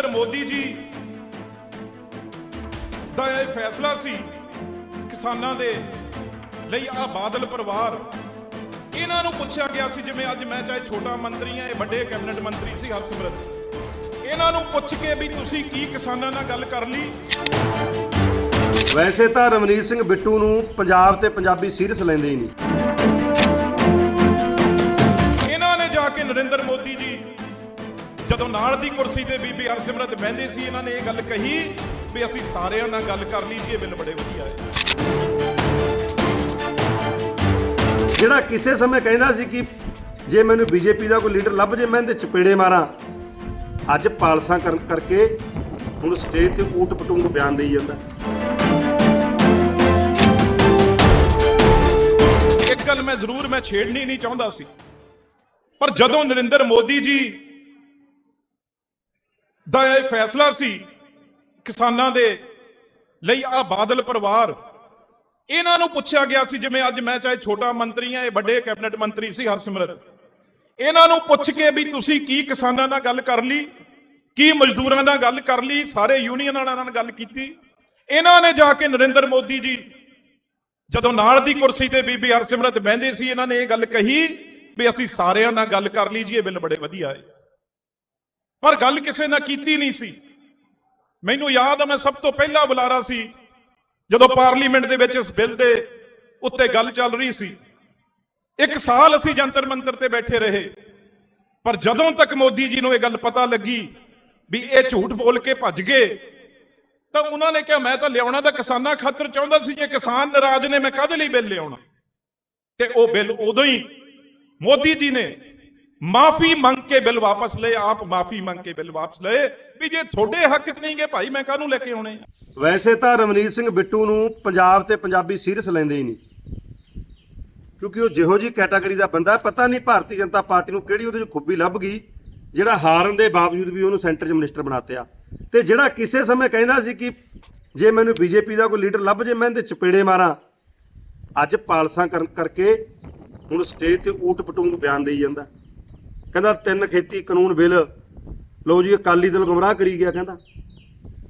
ਨਰਿੰਦਰ ਮੋਦੀ ਜੀ ਦਾ ਇਹ ਫੈਸਲਾ ਸੀ ਕਿਸਾਨਾਂ ਦੇ ਲਈ ਆ ਬਾਦਲ ਪਰਿਵਾਰ। ਇਹਨਾਂ ਨੂੰ ਪੁੱਛਿਆ ਗਿਆ ਸੀ ਜਿਵੇਂ ਅੱਜ ਮੈਂ ਚਾਹੇ ਛੋਟਾ ਮੰਤਰੀ ਆ ਇਹ ਵੱਡੇ ਕੈਬਨਿਟ ਮੰਤਰੀ ਸੀ ਹਰਸਿਮਰਤ। ਇਹਨਾਂ ਨੂੰ ਪੁੱਛ ਕੇ ਵੀ ਤੁਸੀਂ ਕੀ ਕਿਸਾਨਾਂ ਨਾਲ ਗੱਲ ਕਰ ਲਈ? ਵੈਸੇ ਤਾਂ ਰਮਨੀਤ ਸਿੰਘ ਬਿੱਟੂ ਨੂੰ ਪੰਜਾਬ ਤੇ ਪੰਜਾਬੀ ਸੀਰੀਅਸ ਲੈਂਦੇ ਹੀ ਨਹੀਂ। ਇਹਨਾਂ ਨੇ ਜਾ ਕੇ ਨਰਿੰਦਰ ਮੋਦੀ ਜੀ ਜਦੋਂ ਨਾਲ ਦੀ ਕੁਰਸੀ ਤੇ ਬੀਬੀ ਹਰਸਿਮਰਤ ਬਹਿੰਦੇ ਸੀ ਇਹਨਾਂ ਨੇ ਇਹ ਗੱਲ ਕਹੀ ਵੀ ਅਸੀਂ ਸਾਰਿਆਂ ਨਾਲ ਗੱਲ ਕਰ ਲਈ ਜੀ ਇਹ ਬਿੱਲ ਬੜੇ ਵਧੀਆ ਹੈ। ਜਿਹੜਾ ਕਿਸੇ ਸਮੇਂ ਕਹਿੰਦਾ ਸੀ ਕਿ ਜੇ ਮੈਨੂੰ ਬੀਜੇਪੀ ਦਾ ਕੋਈ ਲੀਡਰ ਲੱਭ ਜੇ ਮੈਂ ਇਹਦੇ ਚਪੇੜੇ ਮਾਰਾਂ। ਅੱਜ ਪਾਲਸਾਂ ਕਰਨ ਕਰਕੇ ਹੁਣ ਸਟੇਜ ਤੇ ਊਟ ਪਟੂੰਗ ਬਿਆਨ ਦੇਈ ਜਾਂਦਾ। ਇੱਕ ਗੱਲ ਮੈਂ ਜ਼ਰੂਰ ਮੈਂ ਛੇੜਨੀ ਨਹੀਂ ਚਾਹੁੰਦਾ ਸੀ। ਪਰ ਜਦੋਂ ਨਰਿੰਦਰ ਮੋਦੀ ਜੀ ਦਾ ਇਹ ਫੈਸਲਾ ਸੀ ਕਿਸਾਨਾਂ ਦੇ ਲਈ ਆ ਬਾਦਲ ਪਰਿਵਾਰ। ਇਹਨਾਂ ਨੂੰ ਪੁੱਛਿਆ ਗਿਆ ਸੀ, ਜਿਵੇਂ ਅੱਜ ਮੈਂ ਚਾਹੇ ਛੋਟਾ ਮੰਤਰੀ ਆ ਇਹ ਵੱਡੇ ਕੈਬਨਿਟ ਮੰਤਰੀ ਸੀ ਹਰਸਿਮਰਤ। ਇਹਨਾਂ ਨੂੰ ਪੁੱਛ ਕੇ ਵੀ ਤੁਸੀਂ ਕੀ ਕਿਸਾਨਾਂ ਨਾਲ ਗੱਲ ਕਰ ਲਈ, ਕੀ ਮਜ਼ਦੂਰਾਂ ਨਾਲ ਗੱਲ ਕਰ ਲਈ, ਸਾਰੇ ਯੂਨੀਅਨ ਵਾਲਿਆਂ ਨਾਲ ਗੱਲ ਕੀਤੀ। ਇਹਨਾਂ ਨੇ ਜਾ ਕੇ ਨਰਿੰਦਰ ਮੋਦੀ ਜੀ, ਜਦੋਂ ਨਾਲ ਦੀ ਕੁਰਸੀ ਤੇ ਬੀਬੀ ਹਰਸਿਮਰਤ ਬਹਿੰਦੇ ਸੀ, ਇਹਨਾਂ ਨੇ ਇਹ ਗੱਲ ਕਹੀ ਵੀ ਅਸੀਂ ਸਾਰਿਆਂ ਨਾਲ ਗੱਲ ਕਰ ਲਈ ਜੀ, ਇਹ ਬਿੱਲ ਬੜੇ ਵਧੀਆ ਹੈ। ਪਰ ਗੱਲ ਕਿਸੇ ਨਾਲ ਕੀਤੀ ਨਹੀਂ ਸੀ। ਮੈਨੂੰ ਯਾਦ ਆ, ਮੈਂ ਸਭ ਤੋਂ ਪਹਿਲਾ ਬੁਲਾਰਾ ਸੀ, ਜਦੋਂ ਪਾਰਲੀਮੈਂਟ ਦੇ ਵਿੱਚ ਇਸ ਬਿੱਲ ਦੇ ਉੱਤੇ ਗੱਲ ਚੱਲ ਰਹੀ ਸੀ। ਇੱਕ ਸਾਲ ਅਸੀਂ ਜੰਤਰ ਮੰਤਰ ਤੇ ਬੈਠੇ ਰਹੇ, ਪਰ ਜਦੋਂ ਤੱਕ ਮੋਦੀ ਜੀ ਨੂੰ ਇਹ ਗੱਲ ਪਤਾ ਲੱਗੀ ਵੀ ਇਹ ਝੂਠ ਬੋਲ ਕੇ ਭੱਜ ਗਏ, ਤਾਂ ਉਹਨਾਂ ਨੇ ਕਿਹਾ, ਮੈਂ ਤਾਂ ਲਿਆਉਣਾ ਤਾਂ ਕਿਸਾਨਾਂ ਖਾਤਰ ਚਾਹੁੰਦਾ ਸੀ ਜੇ ਕਿਸਾਨ ਨਾਰਾਜ਼ ਨੇ, ਮੈਂ ਕਾਹਦੇ ਲਈ ਬਿੱਲ ਲਿਆਉਣਾ? ਤੇ ਉਹ ਬਿੱਲ ਉਦੋਂ ਹੀ ਮੋਦੀ ਜੀ ਨੇ ਮਾਫੀ ਮੰਗ ਕੇ ਬਿੱਲ ਵਾਪਸ ਲਏ, ਆਪ ਮਾਫੀ ਮੰਗ ਕੇ ਬਿੱਲ ਵਾਪਸ ਲਏ। ਵੀ ਜੇ ਤੁਹਾਡੇ ਹੱਕ 'ਚ ਨਹੀਂ ਭਾਈ ਮੈਂ ਕਾਹਨੂੰ ਲੈ ਕੇ ਆਉਣੇ ਵੈਸੇ ਤਾਂ ਰਮਨੀਤ ਸਿੰਘ ਬਿੱਟੂ ਨੂੰ ਪੰਜਾਬ ਤੇ ਪੰਜਾਬੀ ਸੀਰੀਅਸ ਲੈਂਦੇ ਹੀ ਨਹੀਂ। ਕਿਉਂਕਿ ਉਹ ਜਿਹੋ ਜੀ ਕੈਟਾਗਰੀ ਦਾ ਬੰਦਾ ਪਤਾ ਨਹੀਂ ਭਾਰਤੀ ਜਨਤਾ ਪਾਰਟੀ ਨੂੰ ਕਿਹੜੀ ਉਹਦੇ ਚ ਖੂਬੀ ਲੱਭ ਗਈ, ਜਿਹੜਾ ਹਾਰਨ ਦੇ ਬਾਵਜੂਦ ਵੀ ਉਹਨੂੰ ਸੈਂਟਰ 'ਚ ਮਿਨਿਸਟਰ ਬਣਾਤਿਆ। ਤੇ ਜਿਹੜਾ ਕਿਸੇ ਸਮੇਂ ਕਹਿੰਦਾ ਸੀ ਕਿ ਜੇ ਮੈਨੂੰ ਬੀਜੇਪੀ ਦਾ ਕੋਈ ਲੀਡਰ ਲੱਭ ਜੇ, ਮੈਂ ਇਹਦੇ ਚਪੇੜੇ ਮਾਰਾਂ। ਅੱਜ ਪਾਲਸਾਂ ਕਰਨ ਕਰਕੇ ਹੁਣ ਸਟੇਜ ਤੇ ਊਟ ਪਟੂੰਗ ਬਿਆਨ ਦੇਈ ਜਾਂਦਾ। ਕਹਿੰਦਾ ਤਿੰਨ ਖੇਤੀ, ਕਾਨੂੰਨ, ਬਿੱਲ। ਲਓ ਜੀ, ਅਕਾਲੀ ਦਲ ਗੁੰਮਰਾਹ ਕਰੀ ਗਿਆ, ਕਹਿੰਦਾ।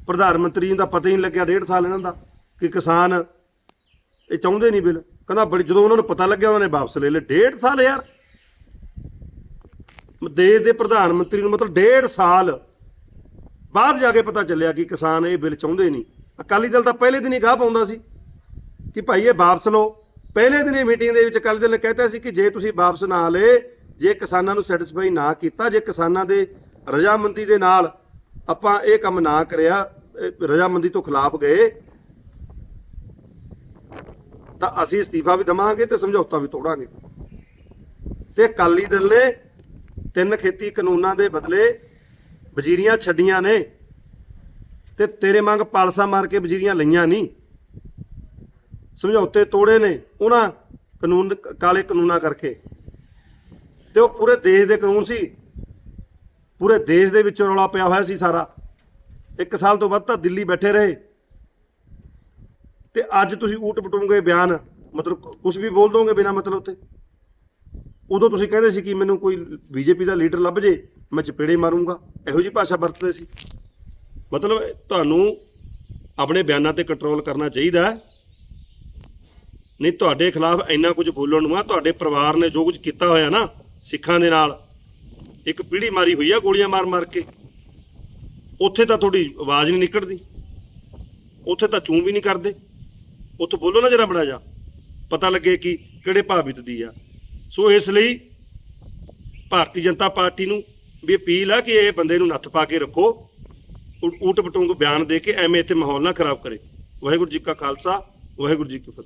ਪ੍ਰਧਾਨ ਮੰਤਰੀ ਦਾ ਪਤਾ ਹੀ ਨਹੀਂ ਲੱਗਿਆ, ਡੇਢ ਸਾਲ ਇਹਨਾਂ ਦਾ, ਕਿ ਕਿਸਾਨ ਇਹ ਚਾਹੁੰਦੇ ਨਹੀਂ ਬਿੱਲ। ਕਹਿੰਦਾ ਬੜੀ ਜਦੋਂ ਉਹਨਾਂ ਨੂੰ ਪਤਾ ਲੱਗਿਆ, ਉਹਨਾਂ ਨੇ ਵਾਪਸ ਲੈ ਲਏ। ਡੇਢ ਸਾਲ ਯਾਰ। ਦੇਸ਼ ਦੇ ਪ੍ਰਧਾਨ ਮੰਤਰੀ ਨੂੰ ਮਤਲਬ ਡੇਢ ਸਾਲ ਬਾਅਦ ਜਾ ਕੇ ਪਤਾ ਚੱਲਿਆ ਕਿ ਕਿਸਾਨ ਇਹ ਬਿੱਲ ਚਾਹੁੰਦੇ ਨਹੀਂ। ਅਕਾਲੀ ਦਲ ਤਾਂ ਪਹਿਲੇ ਦਿਨ ਹੀ ਗਾਹ ਪਾਉਂਦਾ ਸੀ ਕਿ ਭਾਈ ਇਹ ਵਾਪਸ ਲਓ। ਪਹਿਲੇ ਦਿਨ ਹੀ ਮੀਟਿੰਗ ਦੇ ਵਿੱਚ ਅਕਾਲੀ ਦਲ ਨੇ ਕਹਿਤਾ ਸੀ ਕਿ ਜੇ ਤੁਸੀਂ ਵਾਪਸ ਨਾ ਲਏ ਜੇ ਕਿਸਾਨਾਂ ਨੂੰ ਸੈਟੀਸਫਾਈ ਨਾ ਕੀਤਾ, ਜੇ ਕਿਸਾਨਾਂ ਦੇ ਰਜਾਮੰਦੀ ਦੇ ਨਾਲ ਆਪਾਂ ਇਹ ਕੰਮ ਨਾ ਕਰਿਆ, ਇਹ ਰਜਾਮੰਦੀ ਤੋਂ ਖਿਲਾਫ ਗਏ, ਤਾਂ ਅਸੀਂ ਅਸਤੀਫਾ ਵੀ ਦਵਾਂਗੇ ਤੇ ਸਮਝੌਤਾ ਵੀ ਤੋੜਾਂਗੇ। ਤੇ ਅਕਾਲੀ ਦਲ ਨੇ ਤਿੰਨ ਖੇਤੀ ਕਾਨੂੰਨਾਂ ਦੇ ਬਦਲੇ ਵਜ਼ੀਰੀਆਂ ਛੱਡੀਆਂ ਨੇ ਤੇ ਤੇਰੇ ਮੰਗ ਪਾਲਸਾ ਮਾਰ ਕੇ ਵਜ਼ੀਰੀਆਂ ਲਈਆਂ ਨਹੀਂ। ਸਮਝੌਤੇ ਤੋੜੇ ਨੇ ਉਹਨਾਂ ਕਾਨੂੰਨ, ਕਾਲੇ ਕਾਨੂੰਨਾਂ ਕਰਕੇ। ਤੇ ਉਹ ਪੂਰੇ ਦੇਸ਼ ਦੇ ਕਾਨੂੰਨ ਸੀ। ਪੂਰੇ ਦੇਸ਼ ਦੇ ਵਿੱਚ ਰੌਲਾ ਪਿਆ ਹੋਇਆ ਸੀ ਸਾਰਾ। ਇੱਕ ਸਾਲ ਤੋਂ ਵੱਧ ਤਾਂ ਦਿੱਲੀ ਬੈਠੇ ਰਹੇ। ਤੇ ਅੱਜ ਤੁਸੀਂ ਊਟ ਪਟੂਗੇ ਬਿਆਨ, ਮਤਲਬ ਕੁਝ ਵੀ ਬੋਲ ਦੋਗੇ ਬਿਨਾ ਮਤਲਬ ਤੇ? ਉਦੋਂ ਤੁਸੀਂ ਕਹਿੰਦੇ ਸੀ ਕਿ ਮੈਨੂੰ ਕੋਈ ਬੀਜੇਪੀ ਦਾ ਲੀਡਰ ਲੱਭ ਜੇ, ਮੈਂ ਚਪੇੜੇ ਮਾਰੂੰਗਾ। ਇਹੋ ਜੀ ਭਾਸ਼ਾ ਵਰਤਦੇ ਸੀ। ਮਤਲਬ ਤੁਹਾਨੂੰ ਆਪਣੇ ਬਿਆਨਾਂ ਤੇ ਕੰਟਰੋਲ ਕਰਨਾ ਚਾਹੀਦਾ ਨਹੀਂ, ਤੁਹਾਡੇ ਖਿਲਾਫ ਇੰਨਾ ਕੁਝ ਬੋਲਣ ਨੂੰ ਆ, ਤੁਹਾਡੇ ਪਰਿਵਾਰ ਨੇ ਜੋ ਕੁਝ ਕੀਤਾ ਹੋਇਆ ਨਾ ਸਿੱਖਾਂ ਦੇ ਨਾਲ ਇੱਕ ਪੀੜੀ ਮਾਰੀ ਹੋਈ ਆ ਗੋਲੀਆਂ ਮਾਰ ਮਾਰ ਕੇ। ਉੱਥੇ ਤਾਂ ਤੁਹਾਡੀ ਆਵਾਜ਼ ਨਹੀਂ ਨਿਕਲਦੀ। ਉੱਥੇ ਤਾਂ ਚੂੰ ਵੀ ਨਹੀਂ ਕਰਦੇ। ਉੱਥੇ ਬੋਲੋ ਨਾ ਜਰਾ ਬੜਾ ਜਾ। ਪਤਾ ਲੱਗੇ ਕਿ ਕਿਹੜੇ ਭਾਵਿਤ ਦੀ ਆ। ਸੋ ਇਸ ਲਈ ਭਾਰਤੀ ਜਨਤਾ ਪਾਰਟੀ ਨੂੰ ਵੀ ਅਪੀਲ ਆ ਕਿ ਇਹ ਬੰਦੇ ਨੂੰ ਨੱਥ ਪਾ ਕੇ ਰੱਖੋ। ਊਟ ਪਟੂੰਗ ਬਿਆਨ ਦੇ ਕੇ ਐਵੇਂ ਇੱਥੇ ਮਾਹੌਲ ਨਾ ਖਰਾਬ ਕਰੇ। ਵਾਹਿਗੁਰੂ ਜੀ ਕਾ ਖਾਲਸਾ, ਵਾਹਿਗੁਰੂ ਜੀ ਕੀ ਫਤਿਹ।